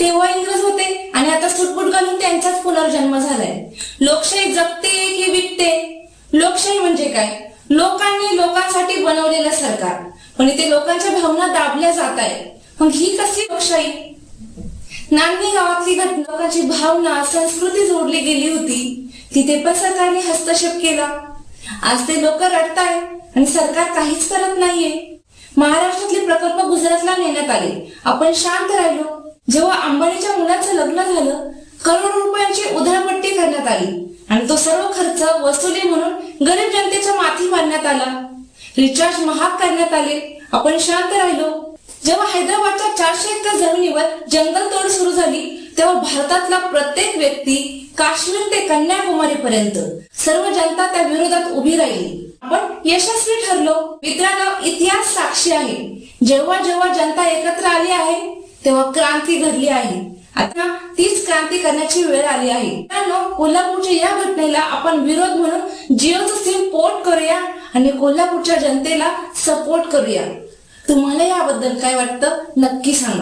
तेव्हा इंग्रज होते आणि आता सुटबुट घालून त्यांचाच पुनर्जन्म झालाय. लोकशाही जगते की विकते? लोकशाही म्हणजे काय? लोकांनी लोकांसाठी बनवलेलं सरकार. पण इथे लोकांच्या भावना दाबल्या जात आहेत. मग ही कसली लोकशाही? नांदणी गावातली लोकांची भावना संस्कृती जोडली गेली होती. तिथे पण सरकारने हस्तक्षेप केला. आज ते लोक रडताय आणि सरकार काहीच करत नाहीये. महाराष्ट्रातले प्रकल्प गुजरातला नेण्यात आले. आपण शांत राहिलो. जेव्हा अंबानीच्या मुलाचं लग्न झालं करोड रुपयांची उधळपट्टी करण्यात आली. आणि तो सर्व खर्च वसुली म्हणून गरीब जनतेच्या माथी मारण्यात आला. रिचार्ज महाग करण्यात आले. आपण शांत राहिलो. जेव्हा हैदराबादच्या चारशे एकर जमिनीवर जंगल तोड सुरू झाली तेव्हा भारतातला प्रत्येक व्यक्ती काश्मीर ते कन्याकुमारी पर्यंत सर्व जनता त्या विरोधात उभी राहिली. आपण यशस्वी ठरलो. मित्रांनो इतिहास साक्षी आहे. जेव्हा जेव्हा जनता एकत्र आली आहे तेव्हा क्रांती घडली आहे. आता तीच क्रांती करण्याची वेळ आली आहे. मित्रांनो कोल्हापूरच्या या घटनेला आपण विरोध म्हणून जिओचं सिम पोर्ट करूया आणि कोल्हापूरच्या जनतेला सपोर्ट करूया. तुम्हाला याबद्दल काय वाटतं नक्की सांगा.